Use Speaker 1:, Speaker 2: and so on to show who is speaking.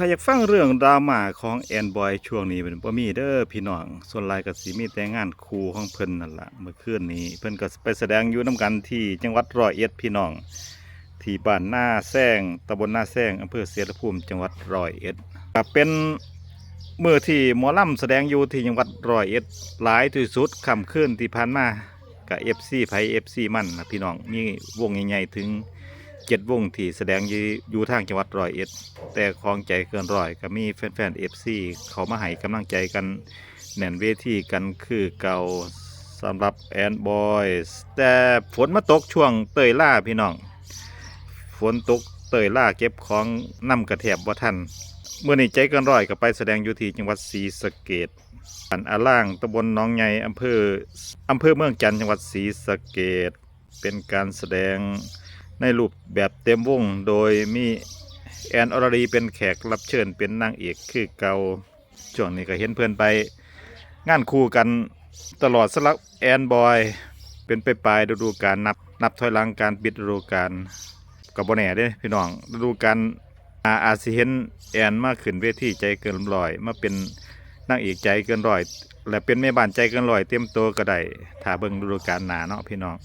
Speaker 1: ถ้าอยากฟังเรื่องดราม่าของแอนบอยช่วงนี้เป็นบ่มีเด้อพี่น้อง ส่วนลายก็สิมีแต่งานครูของเพิ่นนั่นละเมื่อคืนนี้ เพิ่นก็ไปแสดงอยู่นํกันที่จังหวัดร้อยเอ็ดพี่น้อง ที่บ้านหน้าแซงตำบลหน้าแซงอำเภอเสรภูมิจังหวัดร้อยเอ็ดก็เป็นเมื้อที่หมอลำแสดงอยู่ที่จังหวัดร้อยเอ็ดหลายที่สุดค่ำคืนที่ผ่านมากับ FC ไผ FC มันนะพี่น้องมีวงใหญ่ๆถึง เจ็ดวงที่แสดงอยู่อยู่ทางจังหวัดร้อยเอ็ด แต่ของใจเกินร้อยก็มีแฟนๆ FC เขามาให้กำลังใจกันแน่นเวทีกันคือเก่าสำหรับแอนบอยแต่ฝนมาตกช่วงเตยล่าพี่น้อง ฝนตกเตยล่าเก็บของนำกระแถบบ่ทันเมื่อนี้ใจเกินร้อยก็ไปแสดงอยู่ที่จังหวัดศรีสะเกดบ้านอาล่างตำบลหนองใหญ่อำเภออำเภอเมืองจันทร์จังหวัดศรีสะเกดเป็นการแสดง ในรูปแบบเต็มวงโดยมีแอนอรดีเป็นแขกรับเชิญเป็นนางเอกคือเกาช่วงนี้ก็เห็นเพื่อนไป งานคู่กันตลอดสลับแอนบอย เป็นไปปลายฤดูกาลนับนับถอยหลังการปิดฤดูกาลกับบ่แน่เด้พี่น้องฤดูกาลอาอาจสิเห็นแอนมาขึ้นเวทีใจเกินร้อยมาเป็นนางเอกใจเกินร้อย และเป็นแม่บ้านใจเกินร้อยเต็มตัวก็ได้ถ้าเบิ่งฤดูกาลหนาเนาะพี่น้อง